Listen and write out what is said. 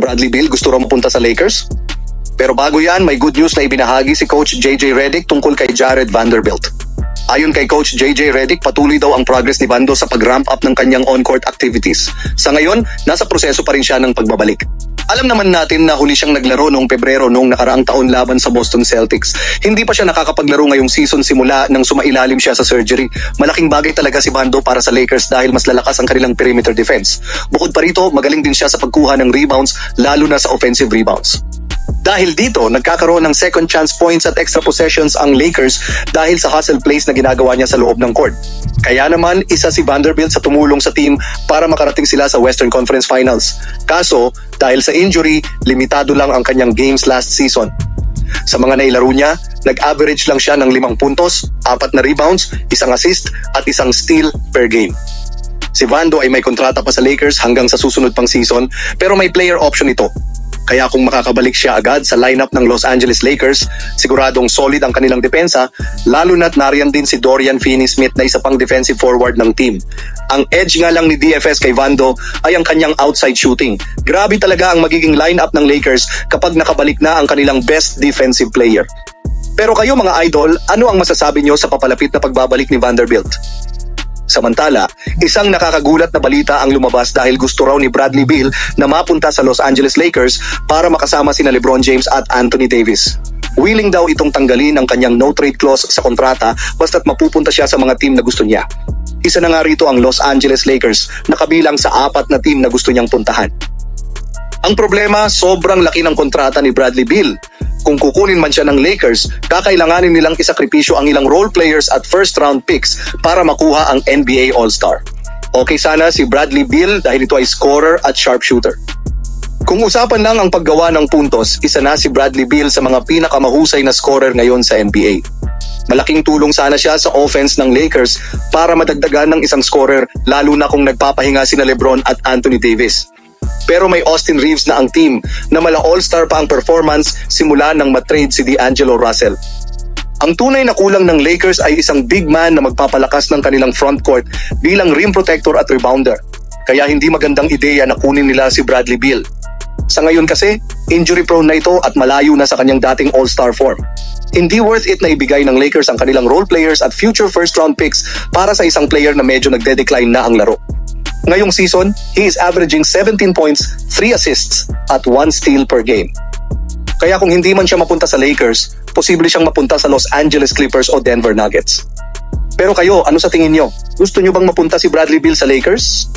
Bradley Beal gusto raw mapunta sa Lakers? Pero bago yan, may good news na ibinahagi si Coach JJ Redick tungkol kay Jared Vanderbilt. Ayon kay Coach JJ Redick, patuloy daw ang progress ni Bando sa pag-ramp up ng kanyang on-court activities. Sa ngayon, nasa proseso pa rin siya ng pagbabalik. Alam naman natin na huli siyang naglaro noong Pebrero noong nakaraang taon laban sa Boston Celtics. Hindi pa siya nakakapaglaro ngayong season simula nang sumailalim siya sa surgery. Malaking bagay talaga si Bando para sa Lakers dahil mas lalakas ang kanilang perimeter defense. Bukod pa rito, magaling din siya sa pagkuha ng rebounds, lalo na sa offensive rebounds. Dahil dito, nagkakaroon ng second chance points at extra possessions ang Lakers dahil sa hustle plays na ginagawa niya sa loob ng court. Kaya naman, isa si Vanderbilt sa tumulong sa team para makarating sila sa Western Conference Finals. Kaso, dahil sa injury, limitado lang ang kanyang games last season. Sa mga nailaro niya, nag-average lang siya ng limang puntos, apat na rebounds, isang assist at isang steal per game. Si Vando ay may kontrata pa sa Lakers hanggang sa susunod pang season pero may player option ito. Kaya kung makakabalik siya agad sa lineup ng Los Angeles Lakers, siguradong solid ang kanilang depensa, lalo na't nariyan din si Dorian Finney-Smith na isa pang defensive forward ng team. Ang edge nga lang ni DFS kay Vando ay ang kanyang outside shooting. Grabe talaga ang magiging lineup ng Lakers kapag nakabalik na ang kanilang best defensive player. Pero kayo mga idol, ano ang masasabi nyo sa papalapit na pagbabalik ni Vanderbilt? Samantala, isang nakakagulat na balita ang lumabas dahil gusto raw ni Bradley Beal na mapunta sa Los Angeles Lakers para makasama sina LeBron James at Anthony Davis. Willing daw itong tanggalin ang kanyang no-trade clause sa kontrata basta't mapupunta siya sa mga team na gusto niya. Isa na nga rito ang Los Angeles Lakers na kabilang sa apat na team na gusto niyang puntahan. Ang problema, sobrang laki ng kontrata ni Bradley Beal. Kung kukunin man siya ng Lakers, kakailanganin nilang isakripisyo ang ilang role players at first round picks para makuha ang NBA All-Star. Okay sana si Bradley Beal dahil ito ay scorer at sharpshooter. Kung usapan lang ang paggawa ng puntos, isa na si Bradley Beal sa mga pinakamahusay na scorer ngayon sa NBA. Malaking tulong sana siya sa offense ng Lakers para madagdagan ng isang scorer lalo na kung nagpapahinga sina LeBron at Anthony Davis. Pero may Austin Reeves na ang team na mala all-star pa ang performance simula nang matrade si D'Angelo Russell. Ang tunay na kulang ng Lakers ay isang big man na magpapalakas ng kanilang front court bilang rim protector at rebounder. Kaya hindi magandang ideya na kunin nila si Bradley Beal. Sa ngayon kasi, injury prone na ito at malayo na sa kanyang dating all-star form. Hindi worth it na ibigay ng Lakers ang kanilang role players at future first round picks para sa isang player na medyo nagde-decline na ang laro. Ngayong season, he is averaging 17 points, 3 assists, at 1 steal per game. Kaya kung hindi man siya mapunta sa Lakers, posible siyang mapunta sa Los Angeles Clippers o Denver Nuggets. Pero kayo, ano sa tingin nyo? Gusto nyo bang mapunta si Bradley Beal sa Lakers?